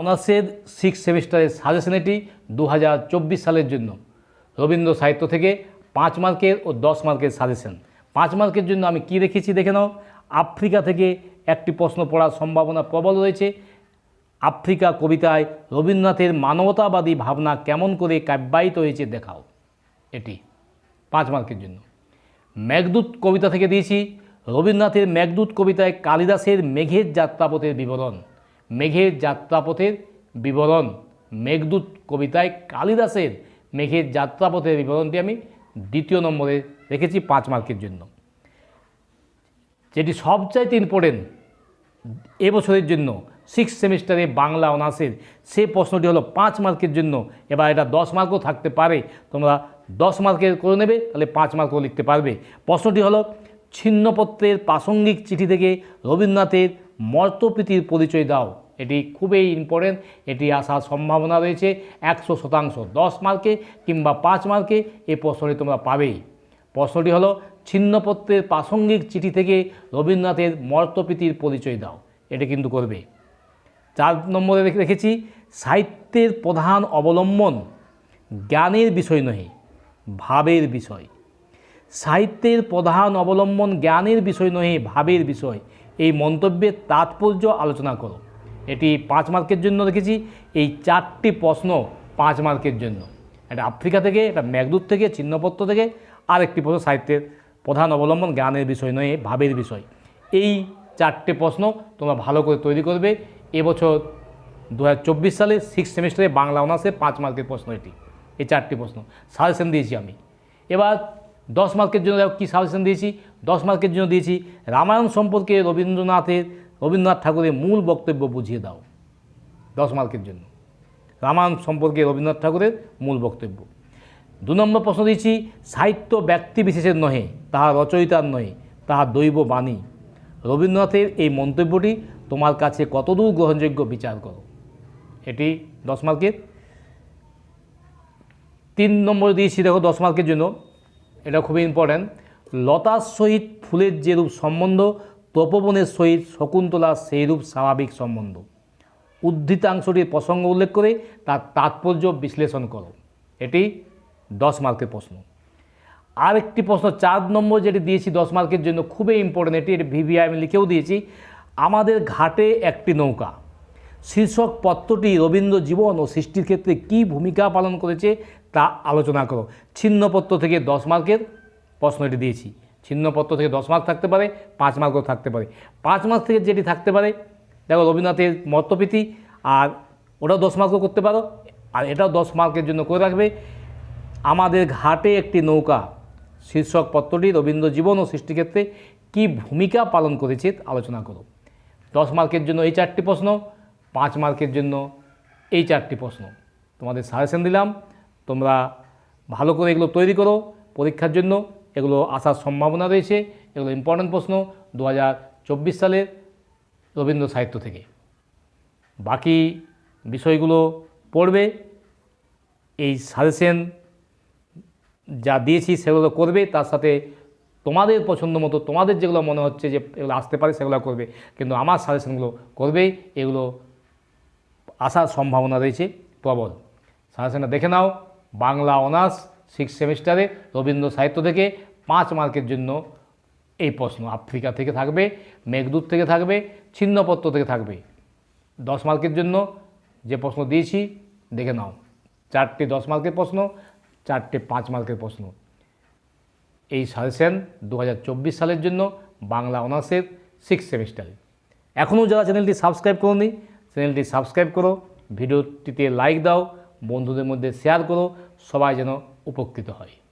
অনার্সের সিক্স সেমিস্টারের সাজেশন এটি দু হাজার চব্বিশ সালের জন্য। রবীন্দ্র সাহিত্য থেকে পাঁচ মার্কের ও দশ মার্কের সাজেশন পাঁচ মার্কের জন্য আমি কি রেখেছি দেখে নাও। আফ্রিকা থেকে একটি প্রশ্ন পড়ার সম্ভাবনা প্রবল রয়েছে। আফ্রিকা কবিতায় রবীন্দ্রনাথের মানবতাবাদী ভাবনা কেমন করে কাব্যায়িত হয়েছে দেখাও। এটি পাঁচ মার্কের জন্য। মেঘদূত কবিতা থেকে দিয়েছি। রবীন্দ্রনাথের মেঘদূত কবিতায় কালিদাসের মেঘের যাত্রাপথের বিবরণ। মেঘের যাত্রাপথের বিবরণ। মেঘদূত কবিতায় কালিদাসের মেঘের যাত্রাপথের বিবরণটি আমি দ্বিতীয় নম্বরে রেখেছি পাঁচ মার্কের জন্য। যেটি সবচাইতে ইম্পর্টেন্ট এবছরের জন্য সিক্স সেমিস্টারে বাংলা অনার্সের সে প্রশ্নটি হলো পাঁচ মার্কের জন্য। এবার এটা দশ মার্কও থাকতে পারে। তোমরা দশ মার্কের করে নেবে, তাহলে পাঁচ মার্কও লিখতে পারবে। প্রশ্নটি হলো, ছিন্নপত্রের প্রাসঙ্গিক চিঠি থেকে রবীন্দ্রনাথের মর্তপ্রীতির পরিচয় দাও। এটি খুবই ইম্পর্টেন্ট এটি আসার সম্ভাবনা রয়েছে একশো শতাংশ, দশ মার্কে কিংবা পাঁচ মার্কে এই প্রশ্নটি তোমরা পাবেই। প্রশ্নটি হলো, ছিন্নপত্রের প্রাসঙ্গিক চিঠি থেকে রবীন্দ্রনাথের মর্তপ্রীতির পরিচয় দাও, এটা কিন্তু করবে। চার নম্বরে রেখে- রেখেছি, সাহিত্যের প্রধান অবলম্বন জ্ঞানের বিষয় নহে, ভাবের বিষয়। সাহিত্যের প্রধান অবলম্বন জ্ঞানের বিষয় নহে, ভাবের বিষয়। এই মন্তব্যের তাৎপর্য আলোচনা করো। এটি পাঁচ মার্কের জন্য রেখেছি এই চারটি প্রশ্ন পাঁচ মার্কের জন্য। এটা আফ্রিকা থেকে, এটা মেঘদূত থেকে, চিহ্নপত্র থেকে আর একটি প্রশ্ন সাহিত্যের প্রধান অবলম্বন, জ্ঞানের বিষয় নয় ভাবের বিষয়। এই চারটে প্রশ্ন তোমরা ভালো করে তৈরি করবে। এবছর দু হাজার চব্বিশ সালে সিক্স সেমিস্টারে বাংলা অনার্সে পাঁচ মার্কের প্রশ্ন এটি। এই চারটি প্রশ্ন। সাজেশন দিয়েছি আমি। এবার দশ মার্কের জন্য কী সাজেশন দিয়েছি? দশ মার্কের জন্য দিয়েছি রামায়ণ সম্পর্কে রবীন্দ্রনাথের রবীন্দ্রনাথ ঠাকুরের মূল বক্তব্য বুঝিয়ে দাও দশ মার্কের জন্য। রামায়ণ সম্পর্কে রবীন্দ্রনাথ ঠাকুরের মূল বক্তব্য। দু নম্বর প্রশ্ন দিয়েছি, সাহিত্য ব্যক্তি বিশেষের নহে, তাহা রচয়িতার নহে, তাহা দৈব বাণী। রবীন্দ্রনাথের এই মন্তব্যটি তোমার কাছে কতদূর গ্রহণযোগ্য বিচার করো। এটি দশ মার্কের। তিন নম্বর দিয়েছি, দেখো দশ মার্কের জন্য, এটা খুবই ইম্পর্ট্যান্ট লতার সহিত ফুলের যেরূপ সম্বন্ধ তপবনের সহিত শকুন্তলার সেইরূপ স্বাভাবিক সম্বন্ধ। উদ্ধৃতাংশটির প্রসঙ্গ উল্লেখ করে তার তাৎপর্য বিশ্লেষণ করো। এটি দশ মার্কের প্রশ্ন। আরেকটি প্রশ্ন, চার নম্বর যেটি দিয়েছি দশ মার্কের জন্য খুবই ইম্পর্টেন্ট এটি এটি ভিভিআই আমি লিখেও দিয়েছি। আমাদের ঘাটে একটি নৌকা। শীর্ষক পত্রটি রবীন্দ্র জীবন ও সৃষ্টির ক্ষেত্রে কী ভূমিকা পালন করেছে তা আলোচনা করো। ছিন্নপত্র থেকে দশ মার্কের প্রশ্নটি দিয়েছি। ছিন্নপত্র থেকে দশ মার্ক থাকতে পারে, পাঁচ মার্কও থাকতে পারে। পাঁচ মার্ক থেকে যেটি থাকতে পারে, দেখো রবীন্দ্রনাথের মর্তপ্রীতি আর ওটাও দশ মার্কও করতে পারো, আর এটাও দশ মার্কের জন্য করে রাখবে। আমাদের ঘাটে একটি নৌকা, শীর্ষক পত্রটি রবীন্দ্র জীবন ও সৃষ্টিক্ষেত্রে কী ভূমিকা পালন করেছে আলোচনা করো। দশ মার্কের জন্য এই চারটি প্রশ্ন, পাঁচ মার্কের জন্য এই চারটি প্রশ্ন। তোমাদের সাজেশন দিলাম, তোমরা ভালো করে এগুলো তৈরি করো পরীক্ষার জন্য। এগুলো আসার সম্ভাবনা রয়েছে। এগুলো ইম্পর্ট্যান্ট প্রশ্ন দু হাজার চব্বিশ সালের রবীন্দ্র সাহিত্য থেকে। বাকি বিষয়গুলো পড়বে, এই সাজেশন যা দিয়েছি সেগুলো করবে, তার সাথে তোমাদের পছন্দ মতো তোমাদের যেগুলো মনে হচ্ছে যে এগুলো আসতে পারে সেগুলো করবে। কিন্তু আমার সাজেশনগুলো করবেই এগুলো আসার সম্ভাবনা রয়েছে প্রবল। সাজেশনটা দেখে নাও, বাংলা অনার্স সিক্স সেমিস্টারে রবীন্দ্র সাহিত্য থেকে পাঁচ মার্কের জন্য এই প্রশ্ন, আফ্রিকা থেকে থাকবে, মেঘদূত থেকে থাকবে, ছিন্নপত্র থেকে থাকবে। দশ মার্কের জন্য যে প্রশ্ন দিয়েছি, দেখে নাও। চারটে দশ মার্কের প্রশ্ন, চারটে পাঁচ মার্কের প্রশ্ন। এই সাজেশন দু সালের জন্য বাংলা অনার্সের সিক্স সেমিস্টারে এখনও যারা চ্যানেলটি সাবস্ক্রাইব করোনি, চ্যানেলটি সাবস্ক্রাইব করো, ভিডিওটিতে লাইক দাও, বন্ধুদের মধ্যে শেয়ার করো, সবাই যেন och Pocket och Haj.